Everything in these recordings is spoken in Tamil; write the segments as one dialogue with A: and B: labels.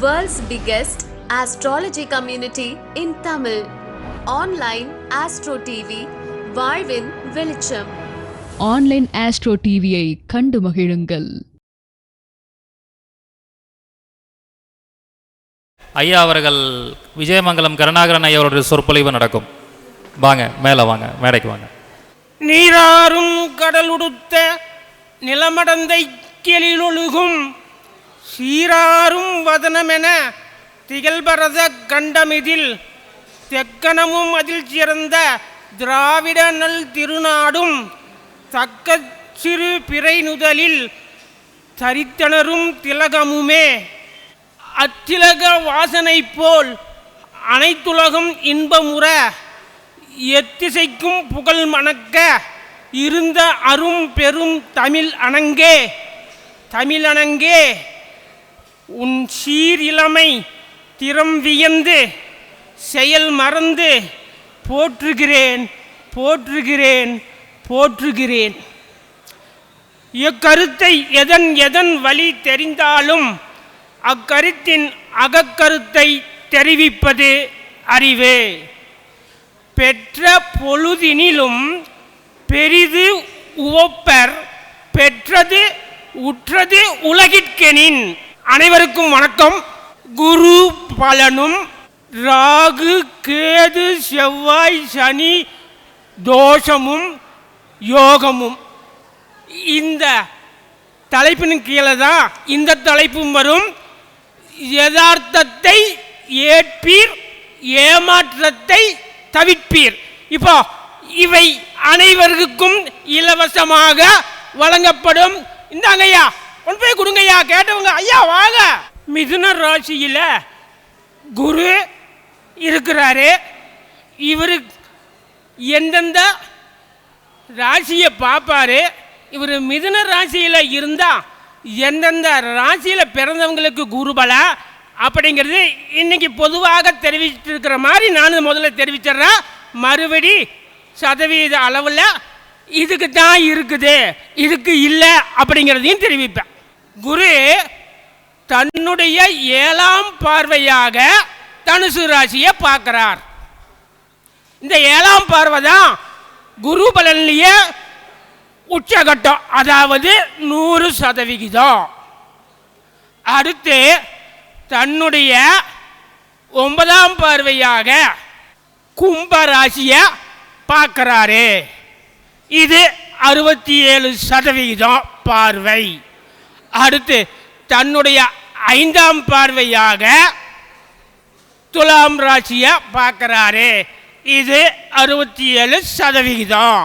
A: World's biggest astrology community in Tamil. Online Astro TV, வாழ்வின் வெளிச்சம்.
B: ஆன்லைன் ஆஸ்ட்ரோ டிவியை கண்டு மகிழுங்கள்.
C: ஐயா அவர்கள் விஜயமங்கலம் கருணாகரன் ஐயாவோட சொற்பொழிவு நடக்கும். வாங்க மேலே வாங்க மேடைக்கு வாங்க.
D: நீராறும் கடலுடுத்த நிலமடந்தை கெளிலொழுகும் சீராறும் வதனமென திகழ்பரத கண்டமிதில் தெக்கணமும் அதில் சிறந்த திராவிட நல் திருநாடும் தக்க சிறு பிறை நுதலில் தரித்தனரும் திலகமுமே. அத்திலக வாசனை போல் அனைத்துலகம் இன்பமுற எத்திசைக்கும் புகழ் மணக்க இருந்த அரும் பெரும் தமிழ் அணங்கே. தமிழனங்கே உன் சீர் இளமை திறம் வியந்து செயல் மறந்து போற்றுகிறேன் போற்றுகிறேன் போற்றுகிறேன். இக்கருத்தை எதன் எதன் வழி தெரிந்தாலும் அக்கருத்தின் அகக்கருத்தை தெரிவிப்பது அறிவு. பெற்ற பொழுதினிலும் பெரிது உவப்பர் பெற்றது உற்றது உலகிற்கெனின். அனைவருக்கும் வணக்கம். குரு பலனும் ராகு கேது செவ்வாய் சனி தோஷமும் யோகமும். இந்த தலைப்பின் கீழே தான் இந்த தலைப்பும் வரும். யதார்த்தத்தை ஏற்பீர் ஏமாற்றத்தை தவிர்ப்பீர். இப்போ இவை அனைவருக்கும் இலவசமாக வழங்கப்படும். இந்த ஐயா கொண்டு போய் கொடுங்கய்யா கேட்டவங்க ஐயா வாங்க. மிதுன ராசியில் குரு இருக்கிறாரு. இவரு எந்தெந்த ராசியை பார்ப்பாரு இவர் மிதுன ராசியில் இருந்தால் எந்தெந்த ராசியில் பிறந்தவங்களுக்கு குருபலா அப்படிங்கிறது இன்னைக்கு பொதுவாக தெரிவிச்சிருக்கிற மாதிரி நான் முதல்ல தெரிவிச்சிடுறேன். மறுபடி சதவீத அளவில் இதுக்கு தான் இருக்குது இதுக்கு இல்லை அப்படிங்கிறதையும் தெரிவிப்பேன். குரு தன்னுடைய ஏழாம் பார்வையாக தனுசு ராசியை பார்க்கிறார். இந்த ஏழாம் பார்வை தான் குரு பலன்லேயே உச்சகட்டம் அதாவது நூறு சதவிகிதம். அடுத்து தன்னுடைய ஒன்பதாம் பார்வையாக கும்ப ராசியை பார்க்கறாரு. இது அறுபத்தி ஏழு சதவிகிதம் பார்வை. அடுத்து தன்னுடைய ஐந்தாம் பார்வையாக துலாம் ராசியை பார்க்கறாரு. இது அறுபத்தி ஏழு சதவிகிதம்.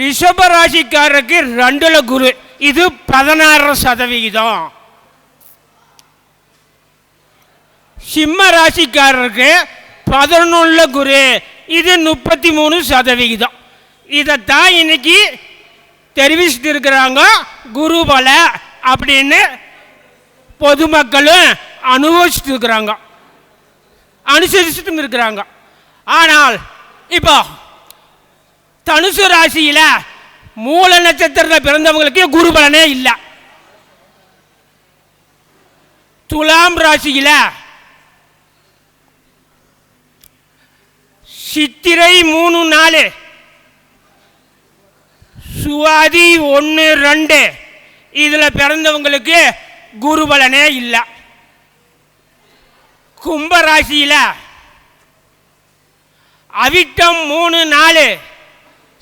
D: ரிஷப ராசிக்காரருக்கு ரெண்டுல குரு இது பதினாறு சதவிகிதம். சிம்ம ராசிக்காரருக்கு பதினொன்றுல குரு இது முப்பத்தி மூணு சதவிகிதம். இதைத்தான் இன்னைக்கு தெரிவிச்சுட்டு இருக்கிறாங்க குருபல அப்படின்னு பொதுமக்களும் அனுபவிச்சுட்டு இருக்கிறாங்க அனுசரிச்சுட்டும் இருக்கிறாங்க. ஆனால் இப்போ தனுசு ராசியில் மூல நட்சத்திரத்தில் பிறந்தவங்களுக்கு குரு பலனே இல்லை. துலாம் ராசியில் சித்திரை மூணு நாலு சுவாதி ஒன்று ரெண்டு. இதில் பிறந்தவங்களுக்கு குருபலனே இல்லை. கும்பராசியில் அவிட்டம் மூணு நாலு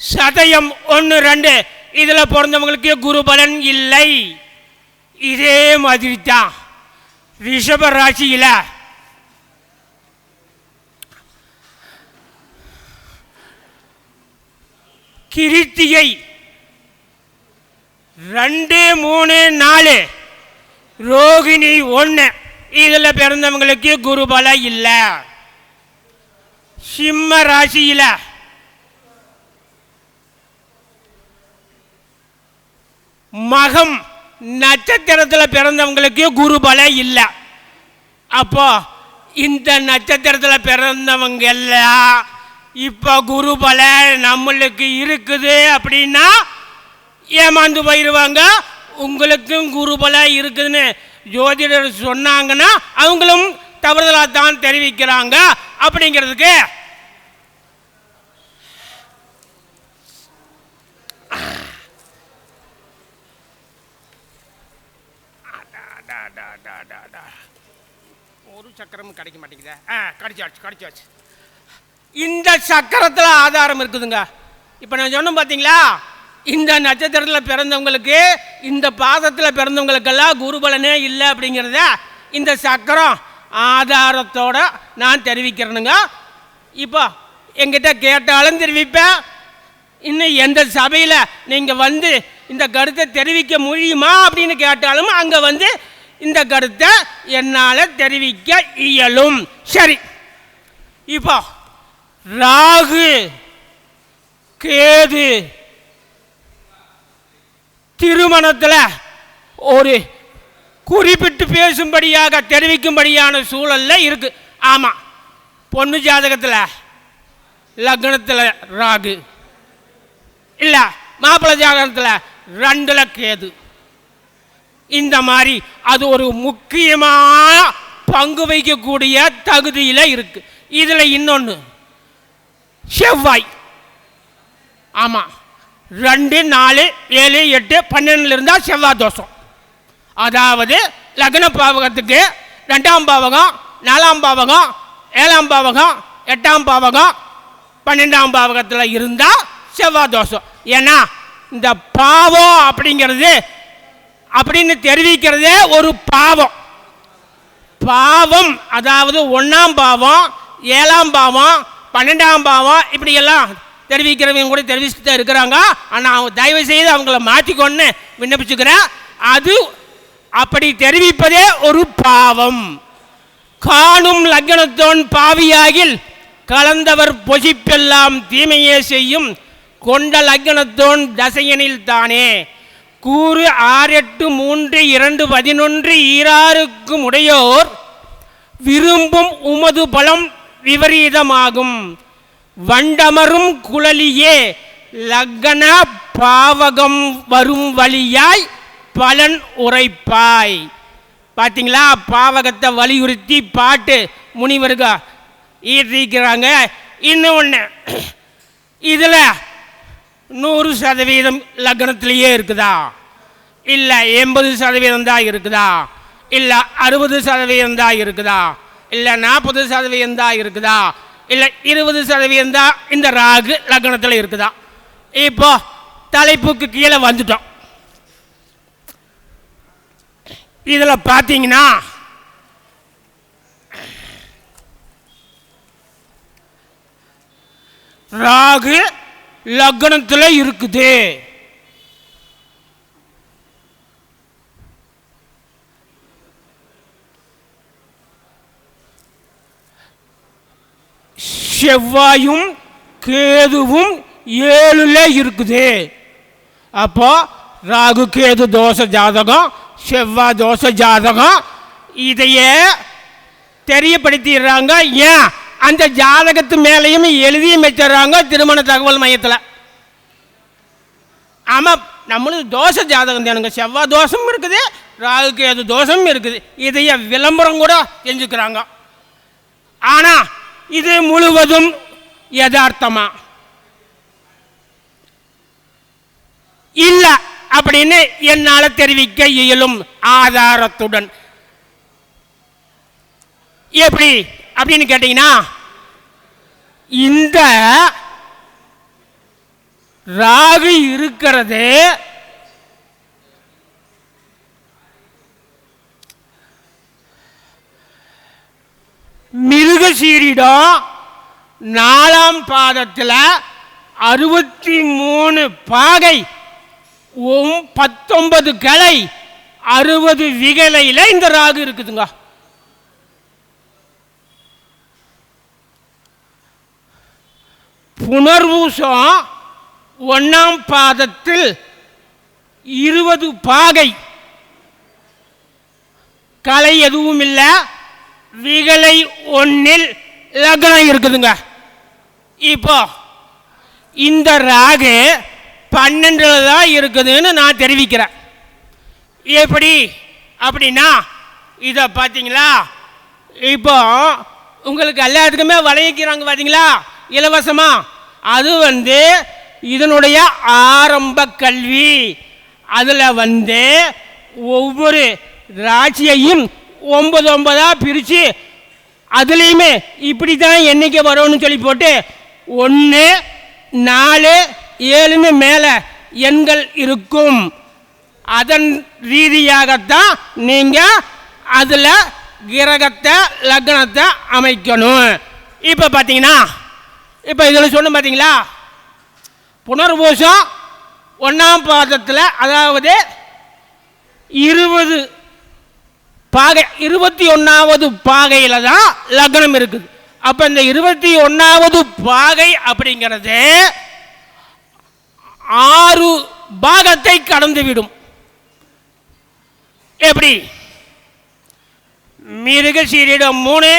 D: சதயம் ஒன்று ரெண்டு. இதில் பிறந்தவங்களுக்கு குருபலன் இல்லை. இதே மாதிரி தான் ரிஷப ராசியில் கிருத்தியை ரெண்டு மூணு நாலு. ரோகிணி ஒன்று இதில் பிறந்தவங்களுக்கு குரு பலம் இல்லை. சிம்ம ராசியில். மகம் நட்சத்திரத்தில் பிறந்தவங்களுக்கு குரு பலம் இல்லை. அப்போ இந்த நட்சத்திரத்தில் பிறந்தவங்க எல்லாம் இப்போ குரு பலம் நம்மளுக்கு இருக்குது அப்படின்னா ஏமாந்து போயிடுவாங்க உங்களுக்கும் குருபலம் இருக்குதுன்னு ஜோதிடர் சொன்னாங்கன்னா அவங்களும் தவறுதலாக தான் தெரிவிக்கிறாங்க. அப்படிங்கிறதுக்கு ஒரு சக்கரமும் கிடைக்க மாட்டேங்குதே. ஆ கிடைச்சாச்சு கிடைச்சாச்சு இந்த சக்கரத்தில் ஆதாரம் இருக்குதுங்க. இப்போ நான் சொன்னேன் பார்த்தீங்களா இந்த நட்சத்திரத்தில் பிறந்தவங்களுக்கு இந்த பாதத்தில் பிறந்தவங்களுக்கெல்லாம் குருபலனே இல்லை அப்படிங்கிறத இந்த சக்கரம் ஆதாரத்தோட நான் தெரிவிக்கிறேனுங்க. இப்போ எங்கிட்ட கேட்டாலும் தெரிவிப்பேன். இன்னும் எந்த சபையில் நீங்கள் வந்து இந்த கருத்தை தெரிவிக்க முடியுமா அப்படின்னு கேட்டாலும் அங்கே வந்து இந்த கருத்தை என்னால் தெரிவிக்க இயலும். சரி. இப்போ ராகு கேது திருமணத்தில் ஒரு குறிப்பிட்டு பேசும்படியாக தெரிவிக்கும்படியான சூழலில் இருக்குது ஆமாம் பொண்ணு ஜாதகத்தில் லக்னத்தில் ராகு இல்லை மாப்பிள்ளை ஜாதகத்தில் ரெண்டில் கேது. இந்த மாதிரி அது ஒரு முக்கியமான பங்கு வகிக்கக்கூடிய தகுதியில் இருக்குது இதில் இன்னொன்று செவ்வாய். ஆமாம் ரெண்டு நாலு ஏழு எட்டு பன்னெண்டுல இருந்தால் செவ்வாய் தோஷம். அதாவது லக்ன பாவகத்துக்கு ரெண்டாம் பாவகம் நாலாம் பாவகம் ஏழாம் பாவகம் எட்டாம் பாவகம் பன்னெண்டாம் பாவகத்தில் இருந்தால் செவ்வாய் தோஷம். ஏன்னா இந்த பாவம் அப்படிங்கிறது அப்படின்னு தெரிவிக்கிறதே ஒரு பாவம். பாவம் அதாவது ஒன்றாம் பாவம் ஏழாம் பாவம் பன்னெண்டாம் பாவம் இப்படியெல்லாம் தெரிவிக்கிறவங்க கூட தெரிவிச்சுட்டு தான் இருக்கிறாங்க. ஆனால் அவங்க தயவு செய்து அவங்கள மாற்றிக்கொண்டு விண்ணப்பிச்சுக்கிறேன். அது அப்படி தெரிவிப்பதே ஒரு பாவம். காணும் லக்னத்தோன் பாவியாகில் கலந்தவர் பொசிப்பெல்லாம் தீமையே செய்யும். கொண்ட லக்னத்தோன் தசையனில் தானே. கூறு ஆறு எட்டு மூன்று இரண்டு பதினொன்று ஈராறுக்கும் உடையோர் விரும்பும் உமது பலம் விபரீதமாகும். வண்டமரும் குழலியே லக்ன பாவகம் வரும் வழியாய் பலன் உரைப்பாய். பார்த்தீங்களா பாவகத்தை வலியுறுத்தி பாட்டு முனிவருக ஈர்த்திக்கிறாங்க இன்னும் ஒன்று இதில் நூறு சதவீதம் லக்னத்திலேயே இருக்குதா? இல்லை எண்பது சதவீதம் தான் இருக்குதா? இல்லை அறுபது சதவீதம் தான் இருக்குதா? இல்லை நாற்பது சதவீதம் தான் இருக்குதா? இல்லை இருபது சதவீதம் தான் இந்த ராகு லக்னத்தில் இருக்குதா? இப்போ தலைப்புக்கு கீழே வந்துட்டோம். இதில் பார்த்தீங்கன்னா ராகு லக்னத்தில் இருக்குது. செவ்வாயும் கேதுவும் ஏழுல இருக்குது. அப்போ ராகு கேது தோஷ ஜாதகம் செவ்வாய் தோஷ ஜாதகம் இதையே தெரியப்படுத்திடுறாங்க. ஏன்? அந்த ஜாதகத்து மேலேயும் எழுதியும் வச்சிடுறாங்க திருமண தகவல் மையத்தில். ஆமாம் நம்மளுக்கு தோஷ ஜாதகம் தானுங்க. செவ்வாய் தோஷமும் இருக்குது ராகு கேது தோஷமும் இருக்குது. இதைய விளம்பரம் கூட செஞ்சுக்கிறாங்க ஆனால் இது முழுவதும் யதார்த்தமா. இல்ல அப்படின்னு என்னால் தெரிவிக்க இயலும் ஆதாரத்துடன். எப்படி அப்படின்னு கேட்டீங்கன்னா இந்த ராகு இருக்கிறது மில் சீரிடம் நாலாம் பாதத்தில் அறுபத்தி மூணு பாகை பத்தொன்பது கிளை அறுபது விகலையில் இந்த ராகு இருக்குதுங்க. புனர்வூசம் ஒன்றாம் பாதத்தில் இருபது பாகை. கலை எதுவும் இல்லை விகலை ஒன்றில் லக்னம் இருக்குதுங்க. இப்போ இந்த ராகு பன்னெண்டில் தான் இருக்குதுன்னு நான் தெரிவிக்கிறேன். எப்படி? அப்படின்னா இதை பார்த்தீங்களா? இப்போ உங்களுக்கு எல்லாத்துக்குமே வளையிக்கிறாங்க பார்த்தீங்களா? இலவசமாக அது வந்து இதனுடைய ஆரம்ப கல்வி. அதில் வந்து ஒவ்வொரு ராசியையும் ஒன்பது ஒன்பதாக பிரித்து அதுலேயுமே இப்படி தான் என்றைக்கு வரும்னு சொல்லி போட்டு ஒன்று நாலு ஏழுன்னு மேலே எண்கள் இருக்கும். அதன் ரீதியாகத்தான் நீங்கள் அதில் கிரகத்தை லக்னத்தை அமைக்கணும். இப்போ பார்த்தீங்கன்னா இப்போ இதில் சொன்ன பார்த்தீங்களா புனர்பூசம் ஒன்றாம் பாதத்தில் அதாவது இருபது பாகை இருபத்தி ஒன்றாவது பாகையில் தான் லக்னம் இருக்குது. அப்போ இந்த இருபத்தி ஒன்றாவது பாகை அப்படிங்கிறது ஆறு பாகத்தை கடந்து விடும் எப்படி மிருகசீரிடம் மூணு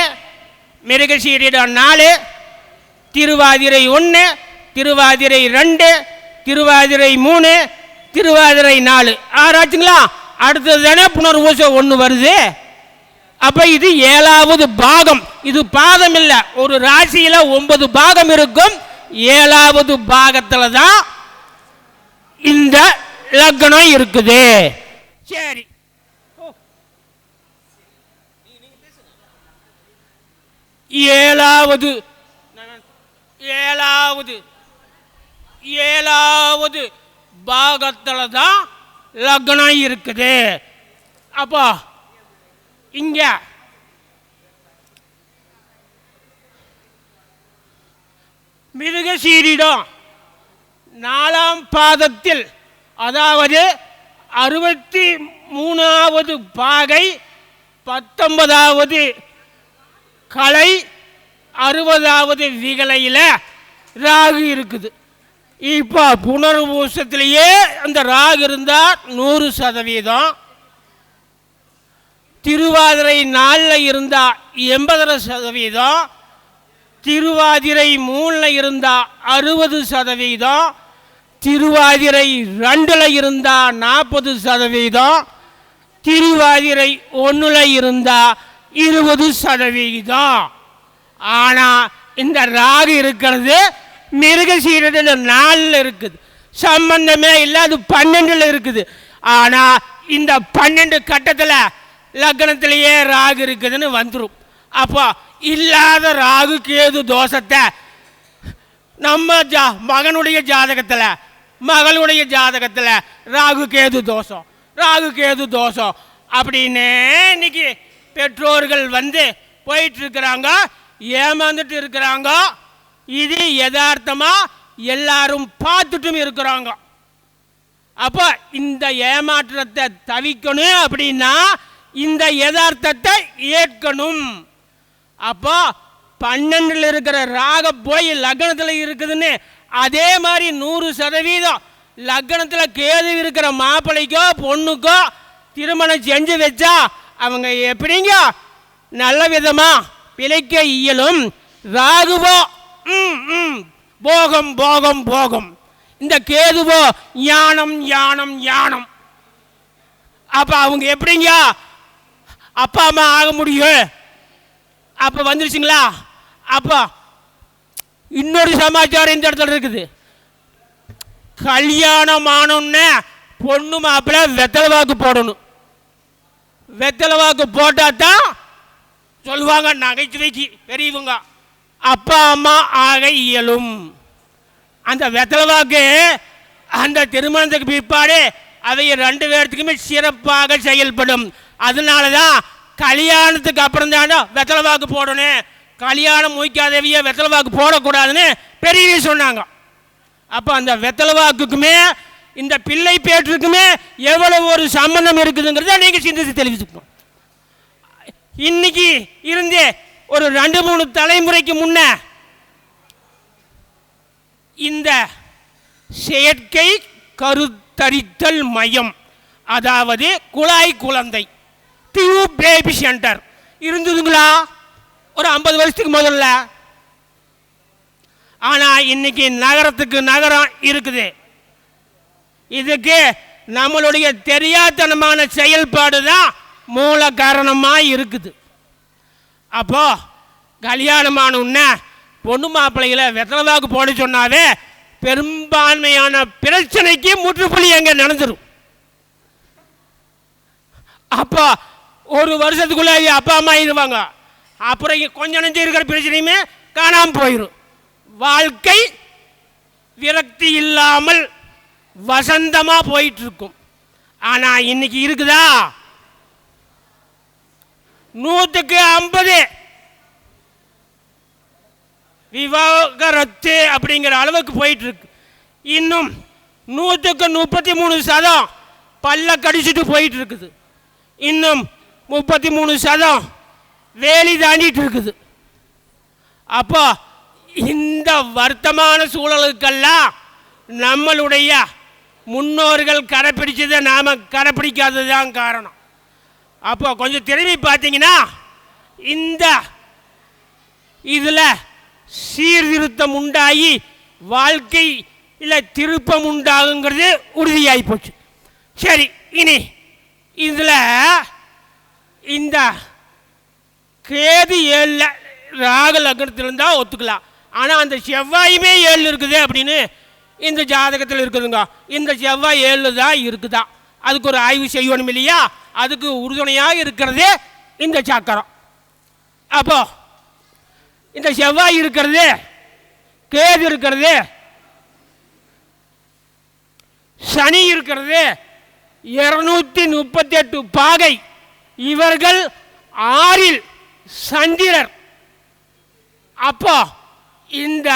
D: மிருகசீரிடம் நாலு திருவாதிரை ஒன்று திருவாதிரை ரெண்டு திருவாதிரை மூணு திருவாதிரை நாலு. ஆறாச்சுங்களா? அடுத்தது தானே புனர்வூசம் ஒன்று வருது? அப்போ இது ஏழாவது பாகம். இது பாதம் இல்லை. ஒரு ராசியில் ஒன்பது பாகம் இருக்கும். ஏழாவது பாகத்தில் தான் இந்த லக்னம் இருக்குது. சரி. ஏழாவது. ஏழாவது. ஏழாவது பாகத்தில் தான் லக்னம் இருக்குது. அப்போ இங்க. மிருகசீரிடம் நாலாம் பாதத்தில் அதாவது அறுபத்தி மூணாவது பாகை பத்தொன்பதாவது கலை அறுபதாவது விகலையில் ராகு இருக்குது. இப்போ புனர்பூசத்திலேயே அந்த ராகு இருந்தால் நூறு சதவீதம். திருவாதிரை நாளில் இருந்தால் எண்பதரை சதவீதம். திருவாதிரை மூணில் இருந்தால் அறுபது சதவீதம். திருவாதிரை ரெண்டில் இருந்தால் நாற்பது சதவீதம். திருவாதிரை ஒன்றில் இருந்தால் இருபது சதவீதம். ஆனால் இந்த ராகு இருக்கிறது மிருகசீரட நாலில் இருக்குது. சம்பந்தமே இல்லாது பன்னெண்டில் இருக்குது. ஆனால் இந்த பன்னெண்டு கட்டத்தில் லக்னத்திலேயே ராகு இருக்குதுன்னு வந்துடும் அப்போ இல்லாத ராகு கேது தோஷத்தை நம்ம ஜா மகனுடைய ஜாதகத்தில் மகளுடைய ஜாதகத்தில் ராகு கேது தோஷம். ராகு கேது தோஷம். அப்படின்னு இன்னைக்கு பெற்றோர்கள் வந்து போயிட்டு இருக்கிறாங்க ஏமாந்துட்டு இருக்கிறாங்க. இது யதார்த்தமா எல்லாரும் பார்த்துட்டும் இருக்கிறாங்க. அப்போ இந்த ஏமாற்றத்தை தவிக்கணும் அப்படின்னா இந்த யதார்த்தத்தை ஏற்கணும். அப்போ பன்னெண்டில் இருக்கிற ராக போய் லக்னத்தில் இருக்குதுன்னு அதே மாதிரி நூறு சதவீதம் லக்னத்தில் கேது இருக்கிற மாப்பிள்ளைக்கோ பொண்ணுக்கோ திருமணம் செஞ்சு வச்சா அவங்க எப்படிங்க? நல்ல விதமாக பிழைக்க இயலும். ராகுவோ போகம் போகம் போகம். இந்த கேதுவோ ஞானம் ஞானம் ஞானம். அப்போ அவங்க எப்படிங்க அப்பா அம்மா ஆக முடியும். அப்போ வந்துருச்சுங்களா? அப்போ இன்னொரு சமாச்சாரம் இந்த இடத்துல இருக்குது. கல்யாணம் ஆனோன்னே பொண்ணு மாப்பிள்ளை வெத்தலை வாக்கு போடணும். வெத்தலை வாக்கு போட்டால் தான் சொல்லுவாங்க நகைச்சுவைக்கு பெரியவங்க. அப்பா அம்மா ஆக இயலும். அந்த வெத்தலை வாக்கு அந்த திருமணத்துக்கு பிற்பாடு அவைய ரெண்டு பேர்த்துக்குமே சிறப்பாக செயல்படும். அதனால தான் கல்யாணத்துக்கு அப்புறம் தானே வெத்தலை வாக்கு போடணும். கல்யாணம் முடிக்காதவிய வெத்தலை வாக்கு போடக்கூடாதுன்னு பெரியவே சொன்னாங்க. அப்போ அந்த வெத்தலை வாக்குக்குமே இந்த பிள்ளை பேற்றுக்குமே எவ்வளவு ஒரு சம்பந்தம் இருக்குதுங்கிறத நீங்கள் சிந்தித்து தெரிவிச்சுக்கணும். இன்னைக்கு இருந்தே ஒரு ரெண்டு மூணு தலைமுறைக்கு முன்ன இந்த செயற்கை கருத்தரித்தல் மையம் அதாவது குழாய் குழந்தை டியூப் பேபி சென்டர் இருந்ததுங்களா? ஒரு ஐம்பது வருஷத்துக்கு முதல்ல. ஆனால் இன்னைக்கு நகரத்துக்கு நகரம் இருக்குது. இதுக்கு நம்மளுடைய தெரியாத்தனமான செயல்பாடு தான் மூல காரணமாக இருக்குது. அப்போ கல்யாணமான உடனே பொண்ணு மாப்பிள்ளைகளை வெத்தலைவாக்கு போட சொன்னாவே பெரும்பான்மையான பிரச்சனைக்கு முற்றுப்புள்ளி அங்கே நடந்துடும் அப்போ ஒரு வருஷத்துக்குள்ளே அப்பா அம்மா இருவாங்க. அப்புறம் இங்கே கொஞ்சம் நெஞ்சம் இருக்கிற பிரச்சனையுமே காணாமல் போயிடும் வாழ்க்கை விரக்தி இல்லாமல் வசந்தமாக போயிட்டுருக்கும் ஆனால் இன்றைக்கி இன்னைக்கு இருக்குதா? நூற்றுக்கு ஐம்பது விவாகரத்து அப்படிங்கிற அளவுக்கு போயிட்டு இருக்கு இன்னும் நூற்றுக்கு முப்பத்தி மூணு சதம் பல்ல கடிச்சிட்டு போயிட்டு இருக்குது இன்னும் முப்பத்தி மூணு சதம் வேலி தாண்டிட்டு இருக்குது அப்போ இந்த வருத்தமான சூழலுக்கெல்லாம் நம்மளுடைய முன்னோர்கள் கடைப்பிடிச்சதை நாம் கடைப்பிடிக்காதது தான் காரணம் அப்போ கொஞ்சம் திரும்பி பார்த்தீங்கன்னா இந்த இதில் சீர்திருத்தம் உண்டாகி வாழ்க்கை இல்லை திருப்பம் உண்டாகுங்கிறது உறுதியாகி போச்சு. சரி இனி இதில் இந்த கேது ஏழில் ராக லக்னத்தில் இருந்தால் ஒத்துக்கலாம். ஆனால் அந்த செவ்வாயுமே ஏழு இருக்குது அப்படின்னு இந்த ஜாதகத்தில் இருக்குதுங்க. இந்த செவ்வாய் ஏழு தான் இருக்குதா? அதுக்கு ஒரு ஆய்வு செய்யணும் இல்லையா? அதுக்கு உறுதுணையாக இருக்கிறது இந்த சக்கரம். அப்போ இந்த செவ்வாய் இருக்கிறது கேது இருக்கிறது சனி இருக்கிறது இருநூத்தி முப்பத்தி எட்டு பாகை. இவர்கள் ஆறில் சந்திரர். அப்போ இந்த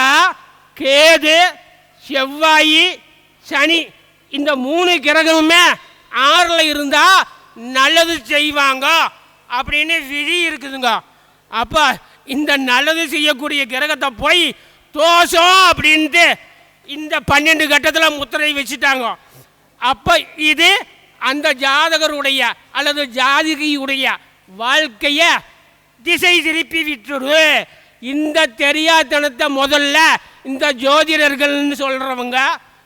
D: கேது செவ்வாய் சனி இந்த மூணு கிரகமுமே ஆறில் இருந்தால் நல்லது செய்வாங்க அப்படின்னு விழி இருக்குதுங்க. அப்போ இந்த நல்லது செய்யக்கூடிய கிரகத்தை போய் தோஷம் அப்படின்ட்டு இந்த பன்னெண்டு கட்டத்தில் முத்திரை வச்சுட்டாங்க. அப்போ இது அந்த ஜாதகருடைய அல்லது ஜாதகியுடைய வாழ்க்கையை திசை திருப்பி விட்டுரு. இந்த தெரியாதனத்தை முதல்ல இந்த ஜோதிடர்கள்னு சொல்கிறவங்க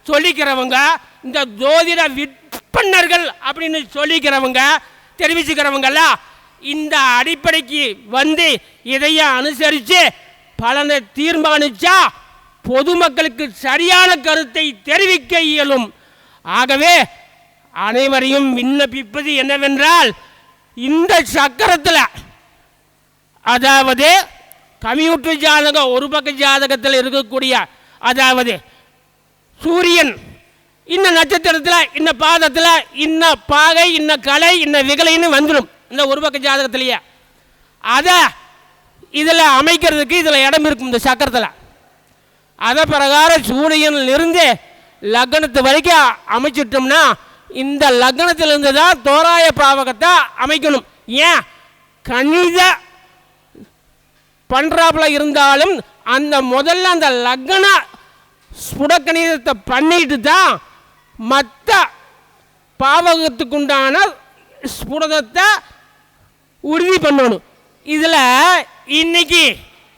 D: சொல்லிக்கிறவங்க இந்த ஜோதிட விட் விற்பனர்கள் அப்படின்னு சொல்லிக்கிறவங்க தெரிவிச்சுக்கிறவங்கெல்லாம் இந்த அடிப்படைக்கு வந்து இதையும் அனுசரித்து பலனை தீர்மானித்தா பொதுமக்களுக்கு சரியான கருத்தை தெரிவிக்க இயலும். ஆகவே அனைவரையும் விண்ணப்பிப்பது என்னவென்றால் இந்த சக்கரத்தில் அதாவது கம்யூட்டர் ஜாதகம் ஒரு பக்க ஜாதகத்தில் இருக்கக்கூடிய அதாவது சூரியன் இந்த நட்சத்திரத்தில் இந்த பாதத்தில் இன்ன பாகை இன்ன கலை இன்ன விகலைன்னு வந்துடும் இந்த ஒரு பக்க ஜாதகத்திலேயே. அதை இதில் அமைக்கிறதுக்கு இதில் இடம் இருக்கும் இந்த சக்கரத்தில். அதை பிரகாரம் சூரியனிலிருந்து லக்னத்து வரைக்கும் அமைச்சிட்டோம்னா இந்த லக்னத்திலிருந்து தான் தோராய பாவகத்தை அமைக்கணும். ஏன்? கணித பண்ணுறாப்புல இருந்தாலும் அந்த முதல்ல அந்த லக்ன ஸ்புடக்கணிதத்தை பண்ணிட்டு தான் மற்ற பாவகத்துக்குண்டான ஸ்புடத்தை உறுதி பண்ணணும். இதில் இன்னைக்கு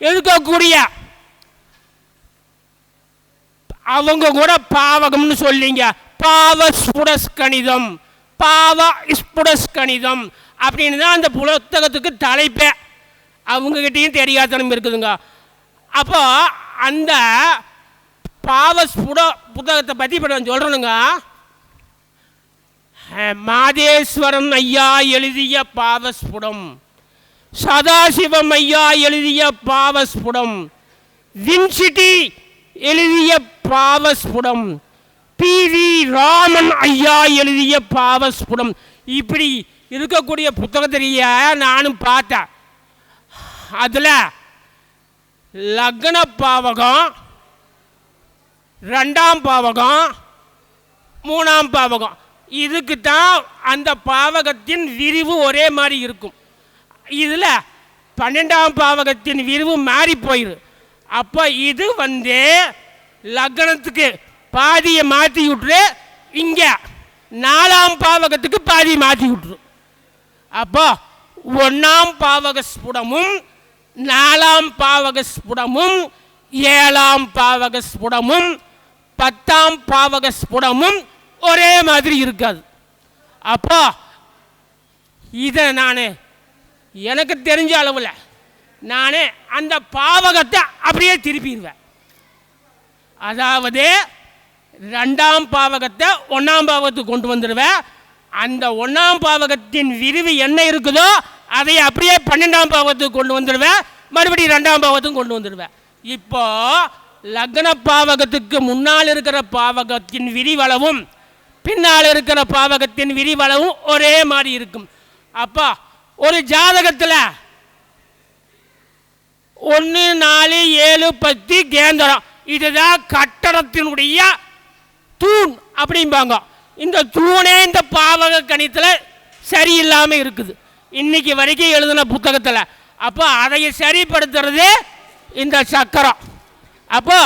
D: இருக்கக்கூடிய அவங்க கூட பாவகம்னு சொல்லிங்க. பாவ ஸ்புடஸ் கணிதம் பாவ ஸ்புடஸ் கணிதம் அப்படின்னு தான் அந்த புத்தகத்துக்கு தலைப்பே. அவங்கக்கிட்டேயும் தெரியாதனம் இருக்குதுங்க. அப்போ அந்த பாவஸ் புட புத்தகத்தை பற்றி இப்போ நான் சொல்கிறேனுங்க மாதேஸ்வரன் ஐயா எழுதிய பாவஸ்புடம். சதாசிவம் ஐயா எழுதிய பாவஸ்புடம். வின்சிட்டி எழுதிய பாவஸ்புடம். பி வி ராமன் ஐயா எழுதிய பாவஸ்புடம். இப்படி இருக்கக்கூடிய புத்தகத்திலேயே நானும் பார்த்தேன். அதில் லக்ன பாவகம் ரெண்டாம் பாவகம் மூணாம் பாவகம். இதுக்கு தான் அந்த பாவகத்தின் விரிவு ஒரே மாதிரி இருக்கும். இதில் பன்னெண்டாம் பாவகத்தின் விரிவு மாறி போயிடு அப்போ இது வந்து லக்னத்துக்கு பாதியை மாற்றி விட்டுரு. இங்கே நாலாம் பாவகத்துக்கு பாதி மாற்றி விட்டுரு. அப்போ ஒன்றாம் பாவக ஸ்புடமும் நாலாம் பாவக ஸ்புடமும் ஏழாம் பாவக ஸ்புடமும் பத்தாம் பாவக ஸ்புடமும் ஒரே மாதிரி இருக்காது. அப்போ இதை நான் எனக்கு தெரிஞ்ச அளவில் நான் அந்த பாவகத்தை அப்படியே திருப்பிடுவேன். அதாவது ரெண்டாம் பாவகத்தை ஒன்றாம் பாவகத்துக்கு கொண்டு வந்துடுவேன். அந்த ஒன்றாம் பாவகத்தின் விரிவு என்ன இருக்குதோ அதை அப்படியே பன்னெண்டாம் பாவகத்துக்கு கொண்டு வந்துடுவேன். மறுபடியும் ரெண்டாம் பாவத்துக்கும் கொண்டு வந்துடுவேன். இப்போ லக்ன பாவகத்துக்கு முன்னால் இருக்கிற பாவகத்தின் விரிவளவும் பின்னால் இருக்கிற பாவகத்தின் விரிவளவும் ஒரே மாதிரி இருக்கும். அப்போ ஒரு ஜாதகத்தில் ஒன்று நாலு ஏழு பத்து கேந்திரம். இதுதான் கட்டடத்தினுடைய தூண் அப்படிம்பாங்க. இந்த தூணே இந்த பாவக கணித்தில் சரியில்லாமல் இருக்குது. இன்னைக்கு வரைக்கும் எழுதின புத்தகத்தில். அப்போ அதை சரிப்படுத்துறது இந்த சக்கரம். அப்போ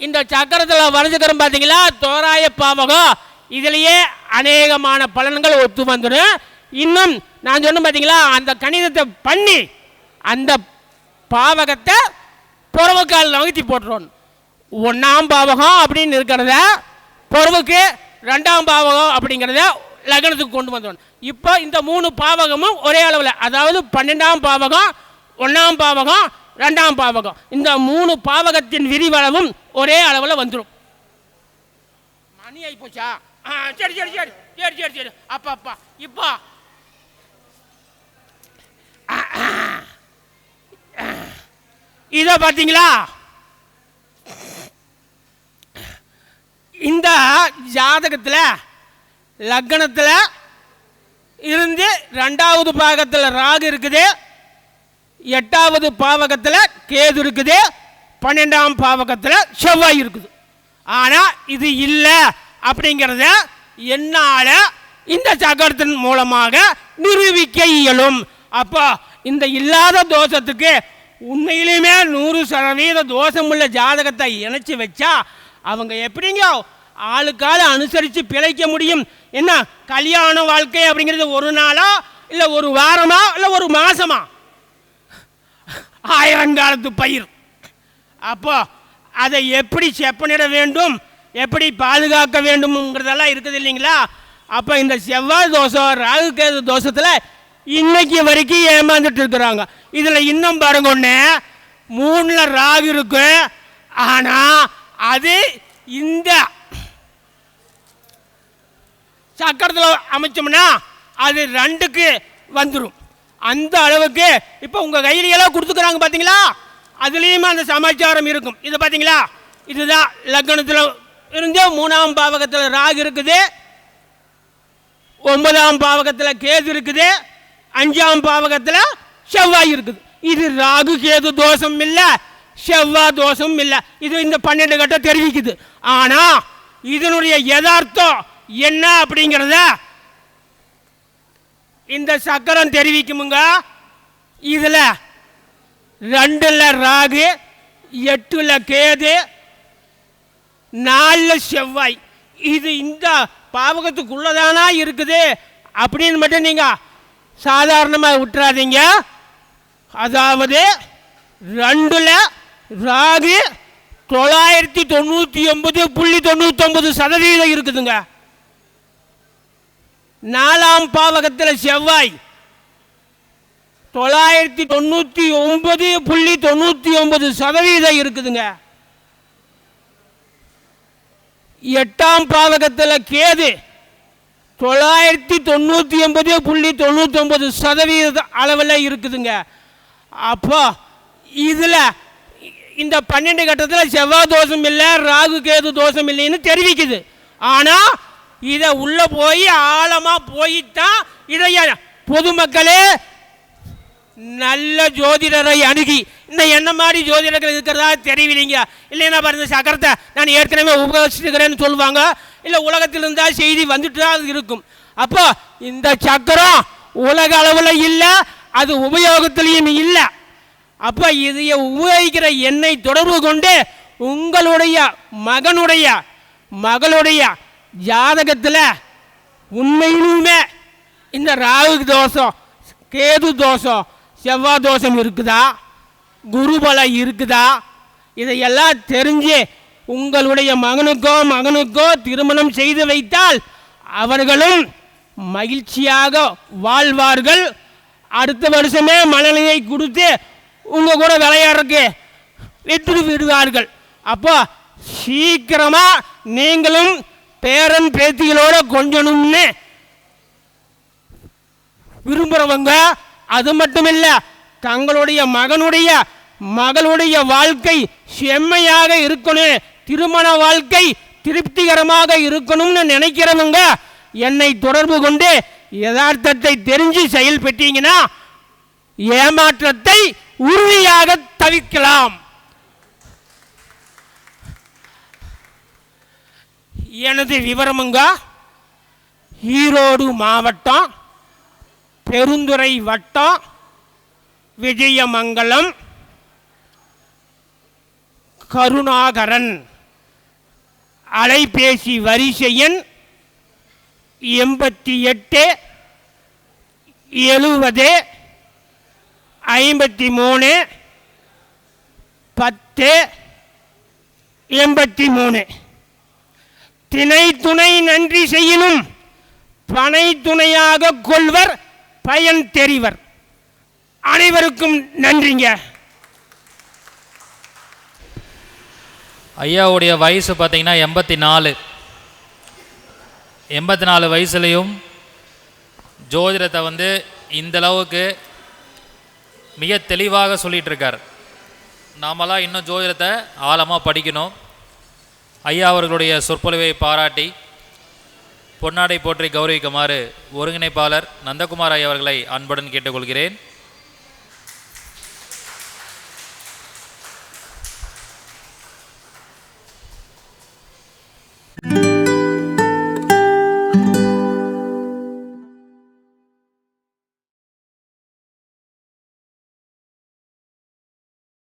D: இந்த சக்கரத்தில் வரைஞ்சுக்கிறோம் பார்த்தீங்களா? தோராய பாவகம். இதுலேயே அநேகமான பலன்கள் ஒத்து வந்துடும். இன்னும் நான் சொன்னேன் பார்த்தீங்களா? அந்த கணிதத்தை பண்ணி அந்த பாவகத்தை புறவுக்கால் நகர்த்தி போட்டுருவோம் ஒன்றாம் பாவகம் அப்படின்னு இருக்கிறத பொறவுக்கு ரெண்டாம் பாவகம் அப்படிங்கிறத லக்னத்துக்கு கொண்டு வந்துடும் இப்போ இந்த மூணு பாவகமும் ஒரே அளவில் அதாவது பன்னெண்டாம் பாவகம் ஒன்றாம் பாவகம் ரெண்டாம் பாவகம். இந்த மூணு பாவகத்தின் விரிவளவும் ஒரே அளவில் வந்துடும் மணி ஆகி போச்சா சரி சரி சரி சரி சரி சரி. அப்பா அப்பா இப்போ. இதை பார்த்தீங்களா இந்த ஜாதகத்தில் லக்னத்தில் இருந்து ரெண்டாவது பாகத்தில் ராகு இருக்குது. எட்டாவது பாவகத்தில் கேது இருக்குது பன்னெண்டாம் பாவகத்தில் செவ்வாய் இருக்குது. ஆனால் இது இல்லை அப்படிங்கிறத என்னால் இந்த சக்கரத்தின் மூலமாக நிரூபிக்க இயலும். அப்போ இந்த இல்லாத தோஷத்துக்கு உண்மையிலுமே நூறு சதவீத தோஷமுள்ள ஜாதகத்தை இணைச்சி வச்சா அவங்க எப்படிங்க ஆளுக்கால அனுசரித்து பிழைக்க முடியும்? என்ன கல்யாண வாழ்க்கை அப்படிங்கிறது ஒரு நாளா இல்லை ஒரு வாரமா இல்லை ஒரு மாதமா ஆயிரங்காலத்து பயிர். அப்போ அதை எப்படி செப்பனிட வேண்டும் எப்படி பாதுகாக்க வேண்டும்ங்கிறதெல்லாம் இருக்குது இல்லைங்களா? அப்போ இந்த செவ்வாய் தோஷம் ராகு கேது தோஷத்தில் இன்னைக்கு வரைக்கும் ஏமாந்துட்டு இருக்கிறாங்க. இதில் இன்னும் பாருங்க ஒன்று மூணில் ராகு இருக்கு. ஆனால் அது இந்த சக்கரத்தில் அமைச்சோம்னா அது ரெண்டுக்கு வந்துடும் அந்த அளவுக்கு இப்போ உங்கள் கையிலையெல்லாம் கொடுத்துக்கிறாங்க பார்த்தீங்களா அதுலேயுமே அந்த சமாச்சாரம் இருக்கும். இது பார்த்தீங்களா இதுதான் லக்னத்தில் இருந்து மூணாம் பாவகத்தில் ராகு இருக்குது. ஒன்பதாம் பாவகத்தில் கேது இருக்குது. அஞ்சாம் பாவகத்தில் செவ்வாய் இருக்குது. இது ராகு கேது தோஷம் இல்லை. செவ்வாய் தோஷம் இல்லை. இது இந்த பன்னெண்டு கட்டம் தெரிவிக்குது. ஆனால் இதனுடைய யதார்த்தம் என்ன அப்படிங்கிறத இந்த சக்கரம் தெரிவிக்குமுங்க. இதில் ரெண்டில் ராகு எட்டில் கேது நாலில் செவ்வாய். இது இந்த பாவகத்துக்குள்ளதானா இருக்குது அப்படின்னு மட்டும் நீங்கள் சாதாரணமாக விட்டுறாதீங்க. அதாவது ரெண்டில் ராகு தொள்ளாயிரத்தி தொண்ணூற்றி ஒன்பது புள்ளி தொண்ணூத்தொம்பது சதவீதம் இருக்குதுங்க. நாலாம் பாவகத்தில் செவ்வாய் தொள்ளாயிரத்தி தொண்ணூற்றி ஒன்பது புள்ளி தொண்ணூற்றி ஒன்பது சதவீதம் இருக்குதுங்க எட்டாம் பாவகத்தில் கேது தொள்ளாயிரத்தி தொண்ணூற்றி ஒன்பது புள்ளி தொண்ணூத்தொம்பது சதவீத அளவில் இருக்குதுங்க அப்போ இதில் இந்த பன்னெண்டு கட்டத்தில் செவ்வாய் தோஷம் இல்லை ராகு கேது தோஷம் இல்லைன்னு தெரிவிக்குது ஆனால் இதை உள்ளே போய் ஆழமாக போயிட்டான் இதைய பொதுமக்களே நல்ல ஜோதிடரை அணுகி. இந்த என்ன மாதிரி ஜோதிடர்கள் இருக்கிறதா தெரியவில்லைங்க. இல்லைன்னா பாருங்க சக்கரத்தை நான் ஏற்கனவே உபயோகிச்சிருக்கிறேன்னு சொல்லுவாங்க. இல்லை உலகத்தில் இருந்தால் செய்தி வந்துட்டு தான் அது இருக்கும். அப்போ இந்த சக்கரம் உலக அளவில் இல்லை அது உபயோகத்திலையும் இல்லை. அப்போ இதைய உபயோகிக்கிற எண்ணெய் தொடர்பு கொண்டு உங்களுடைய மகனுடைய மகளுடைய ஜாதகத்தில் உண்மையிலுமே இந்த ராகு தோஷம் கேது தோஷம் செவ்வாய் தோஷம் இருக்குதா? குருபலம் இருக்குதா? இதையெல்லாம் தெரிஞ்சு உங்களுடைய மகனுக்கோ மகனுக்கோ திருமணம் செய்து வைத்தால் அவர்களும் மகிழ்ச்சியாக வாழ்வார்கள். அடுத்த வருஷமே மனநிலையை கொடுத்து உங்கள் கூட விளையாடுறதுக்கு விட்டு விடுவார்கள் அப்போ சீக்கிரமாக நீங்களும் பேரன் பேத்திகளோட கொஞ்சணும்னு விரும்புகிறவங்க அது மட்டும் இல்லை தங்களுடைய மகனுடைய மகளுடைய வாழ்க்கை செம்மையாக இருக்கணும் திருமண வாழ்க்கை திருப்திகரமாக இருக்கணும்னு நினைக்கிறவங்க என்னை தொடர்பு கொண்டு யதார்த்தத்தை தெரிஞ்சு செயல்பட்டீங்கன்னா ஏமாற்றத்தை உறுதியாக தவிர்க்கலாம். எனது விவரமுங்க? ஈரோடு மாவட்டம் பெருந்துறை வட்டம் விஜயமங்கலம் கருணாகரன். அலைபேசி வரிசை எண் எண்பத்தி எட்டு எழுபது ஐம்பத்தி மூணு பத்து எண்பத்தி மூணு. திணை துணை நன்றி செய்யினும் பனை துணையாக கொள்வர் பயன் தெரிவர். அனைவருக்கும் நன்றிங்க.
C: ஐயாவுடைய வயசு பார்த்தீங்கன்னா எண்பத்தி நாலு எண்பத்தி நாலு வயசுலேயும் ஜோதிடத்தை வந்து இந்தளவுக்கு மிக தெளிவாக சொல்லிகிட்ருக்கார் இருக்கார். நாமெல்லாம் இன்னும் ஜோதிடத்தை ஆழமாக படிக்கணும். ஐயா அவர்களுடைய சொற்பொழிவை பாராட்டி பொன்னாடை போற்றி கௌரவிக்குமாறு ஒருங்கிணைப்பாளர் நந்தகுமார் ஐயா அவர்களை அன்புடன் கேட்டுக்கொள்கிறேன்.